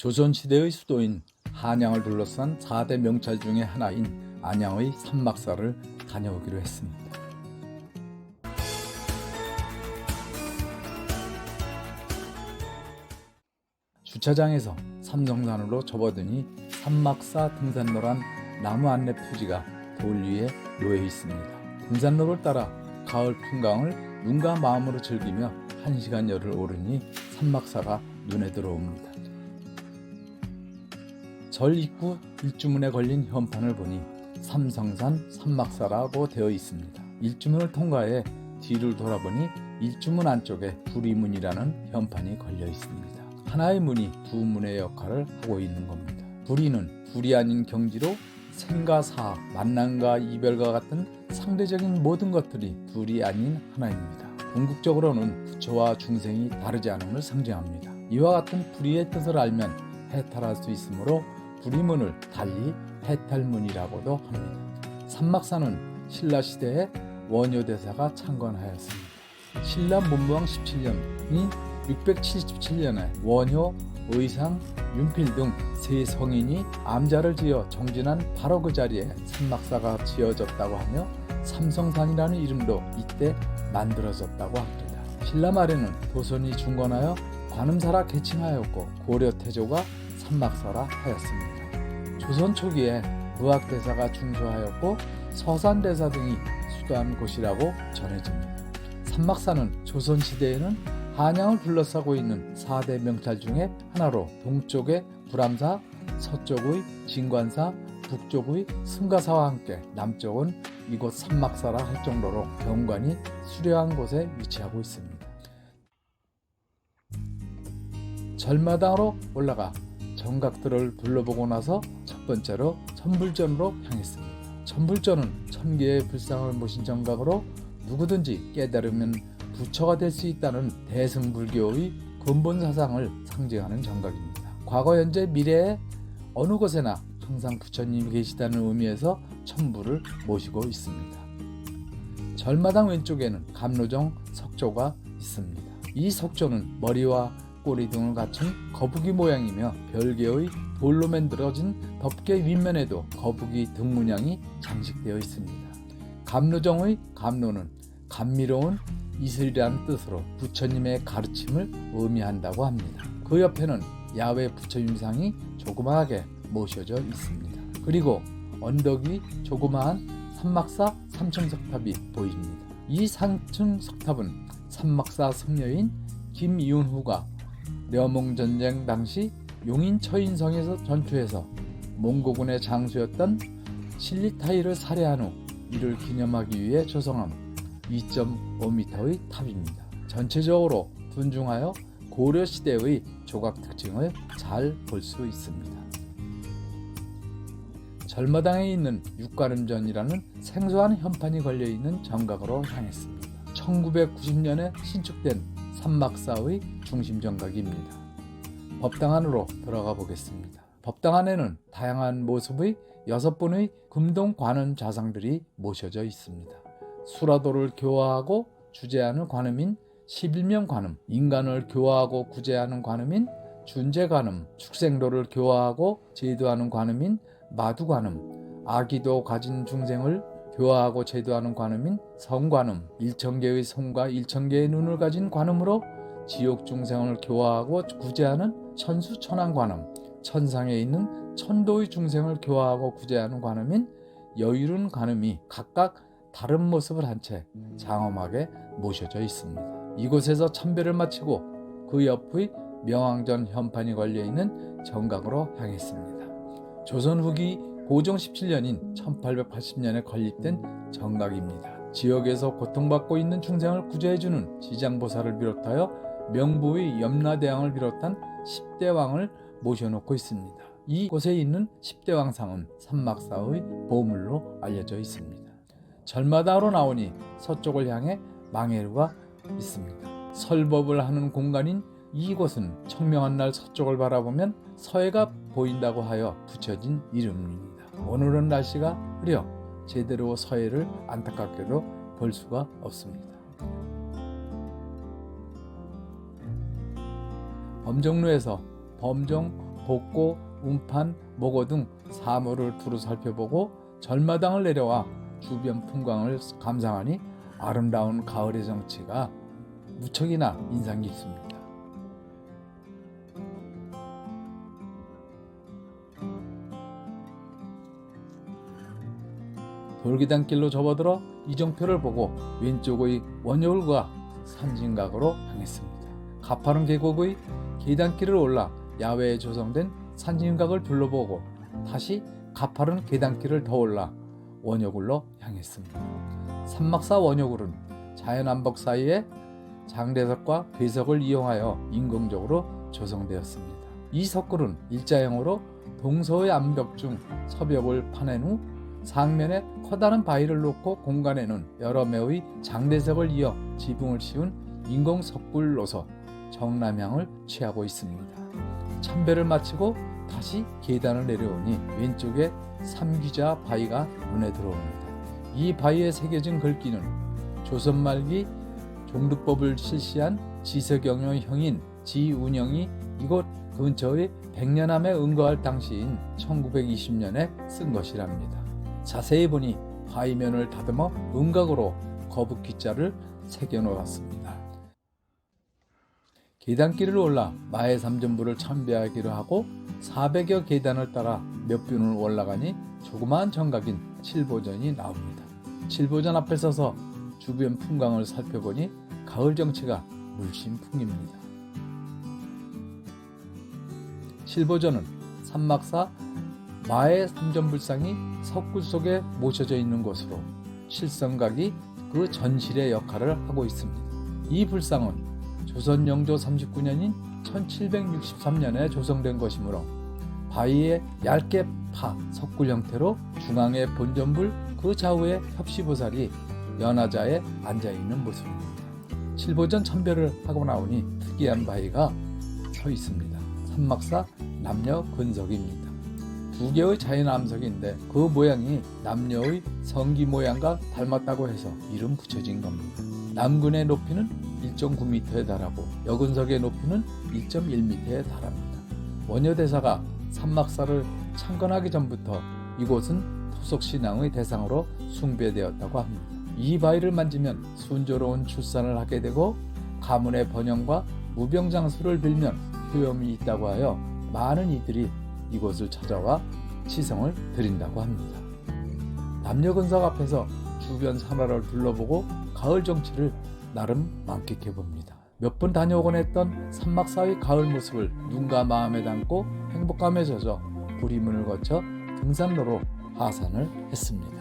조선시대의 수도인 한양을 둘러싼 4대 명찰 중의 하나인 안양의 산막사를 다녀오기로 했습니다. 주차장에서 삼성산으로 접어드니 산막사 등산로란 나무 안내 표지가 돌 위에 놓여 있습니다. 등산로를 따라 가을 풍광을 눈과 마음으로 즐기며 한 시간여를 오르니 산막사가 눈에 들어옵니다. 절 입구 일주문에 걸린 현판을 보니 삼성산 산막사라고 되어 있습니다. 일주문을 통과해 뒤를 돌아보니 일주문 안쪽에 부리문이라는 현판이 걸려 있습니다. 하나의 문이 두 문의 역할을 하고 있는 겁니다. 불이는 불이 아닌 경지로 생과 사, 만남과 이별과 같은 상대적인 모든 것들이 둘이 아닌 하나입니다. 궁극적으로는 부처와 중생이 다르지 않음을 상징합니다. 이와 같은 불의의 뜻을 알면 해탈할 수 있으므로 불의문을 달리 해탈문이라고도 합니다. 산막사는 신라 시대에 원효대사가 창건하였습니다. 신라 문무왕 17년이 677년에 원효, 의상, 윤필 등 세 성인이 암자를 지어 정진한 바로 그 자리에 산막사가 지어졌다고 하며 삼성산이라는 이름도 이때 만들어졌다고 합니다. 신라 말에는 도선이 중건하여 관음사라 개칭하였고 고려 태조가 산막사라 하였습니다. 조선 초기에 의학대사가 중소하였고 서산대사 등이 수도한 곳이라고 전해집니다. 산막사는 조선시대에는 한양을 둘러싸고 있는 4대 명찰 중에 하나로 동쪽의 불암사, 서쪽의 진관사, 북쪽의 승가사와 함께 남쪽은 이곳 산막사라 할 정도로 경관이 수려한 곳에 위치하고 있습니다. 절마당으로 올라가 정각들을 둘러보고 나서 첫 번째로 천불전으로 향했습니다. 천불전은 천개의 불상을 모신 정각으로 누구든지 깨달으면 부처가 될 수 있다는 대승불교의 근본 사상을 상징하는 정각입니다. 과거, 현재, 미래에 어느 곳에나 항상 부처님이 계시다는 의미에서 천부를 모시고 있습니다. 절마당 왼쪽에는 감로정 석조가 있습니다. 이 석조는 머리와 꼬리 등을 갖춘 거북이 모양이며 별개의 돌로 만들어진 덮개 윗면에도 거북이 등 문양이 장식되어 있습니다. 감로정의 감로는 감미로운 이슬이라는 뜻으로 부처님의 가르침을 의미한다고 합니다. 그 옆에는 야외 부처님상이 조그마하게 모셔져 있습니다. 그리고 언덕이 조그마한 산막사 삼층석탑이 보입니다. 이 삼층석탑은 산막사 승려인 김이운후가 려몽 전쟁 당시 용인 처인성에서 전투해서 몽고군의 장수였던 실리타이를 살해한 후 이를 기념하기 위해 조성한 2.5m의 탑입니다. 전체적으로 분중하여 고려 시대의 조각 특징을 잘 볼 수 있습니다. 절마당에 있는 육가름전이라는 생소한 현판이 걸려 있는 정각으로 향했습니다. 1990년에 신축된 산막사의 중심 정각입니다. 법당 안으로 들어가 보겠습니다. 법당 안에는 다양한 모습의 여섯 분의 금동 관음 자상들이 모셔져 있습니다. 수라도를 교화하고 주제하는 관음인 11명 관음, 인간을 교화하고 구제하는 관음인 준제관음, 축생도를 교화하고 제도하는 관음인 마두 관음, 아기도 가진 중생을 교화하고 제도하는 관음인 성관음, 일천개의 손과 일천개의 눈을 가진 관음으로 지옥 중생을 교화하고 구제하는 천수천왕 관음, 천상에 있는 천도의 중생을 교화하고 구제하는 관음인 여유른 관음이 각각 다른 모습을 한 채 장엄하게 모셔져 있습니다. 이곳에서 참배를 마치고 그 옆의 명왕전 현판이 걸려 있는 정각으로 향했습니다. 조선 후기 고종 17년인 1880년에 건립된 정각입니다. 지역에서 고통받고 있는 중생을 구제해주는 지장보살을 비롯하여 명부의 염라대왕을 비롯한 10대 왕을 모셔놓고 있습니다. 이곳에 있는 10대 왕상은 산막사의 보물로 알려져 있습니다. 절마다로 나오니 서쪽을 향해 망해루가 있습니다. 설법을 하는 공간인 이곳은 청명한 날 서쪽을 바라보면 서해가 보인다고 하여 붙여진 이름입니다. 오늘은 날씨가 흐려 제대로 서해를 안타깝게도 볼 수가 없습니다. 범정루에서 범정 복고, 운판, 목어 등 사물을 두루 살펴보고 절마당을 내려와 주변 풍광을 감상하니 아름다운 가을의 정취가 무척이나 인상 깊습니다. 돌계단길로 접어들어 이정표를 보고 왼쪽의 원효울과 산진각으로 향했습니다. 가파른 계곡의 계단길을 올라 야외에 조성된 산진각을 둘러보고 다시 가파른 계단길을 더 올라 원효굴로 향했습니다. 산막사 원효굴은 자연 암벽 사이에 장대석과 괴석을 이용하여 인공적으로 조성되었습니다. 이 석굴은 일자형으로 동서의 암벽 중 서벽을 파낸 후 상면에 커다란 바위를 놓고 공간에 는 여러 매의 장대석을 이어 지붕을 씌운 인공 석굴로서 정남향을 취하고 있습니다. 참배를 마치고 다시 계단을 내려오니 왼쪽에 삼귀자 바위가 눈에 들어옵니다. 이 바위에 새겨진 글귀는 조선 말기 종두법을 실시한 지서경의 형인 지운영이 이곳 근처의 백년암에 응거할 당시인 1920년에 쓴 것이랍니다. 자세히 보니 바위면을 다듬어 음각으로 거북귀자를 새겨 놓았습니다. 계단길을 올라 마의 삼전부를 참배하기로 하고 400여 계단을 따라 몇 분을 올라가니 조그마한 정각인 칠보전이 나옵니다. 칠보전 앞에 서서 주변 풍광을 살펴보니 가을 정치가 물씬 풍깁니다. 칠보전은 산막사 마의 삼전불상이 석굴 속에 모셔져 있는 곳으로 실성각이 그 전실의 역할을 하고 있습니다. 이 불상은 조선 영조 39년인 1763년에 조성된 것이므로 바위에 얇게 파 석굴 형태로 중앙에 본전불 그 좌우에 협시보살이 연하자에 앉아 있는 모습입니다. 칠보전 참배를 하고 나오니 특이한 바위가 서 있습니다. 산막사 남녀 근석입니다. 두 개의 자연 암석인데 그 모양이 남녀의 성기 모양과 닮았다고 해서 이름 붙여진 겁니다. 남근의 높이는 1.9m에 달하고 여근석의 높이는 1.1m에 달합니다. 원효대사가 산막사를 창건하기 전부터 이곳은 토속신앙의 대상으로 숭배되었다고 합니다. 이 바위를 만지면 순조로운 출산을 하게 되고 가문의 번영과 무병장수를 빌면 효험이 있다고 하여 많은 이들이 이곳을 찾아와 치성을 드린다고 합니다. 남녀근석 앞에서 주변 산화를 둘러보고 가을 정치를 나름 만끽해 봅니다. 몇번 다녀오곤 했던 산막사의 가을 모습을 눈과 마음에 담고 행복감에 젖어 구리문을 거쳐 등산로로 하산을 했습니다.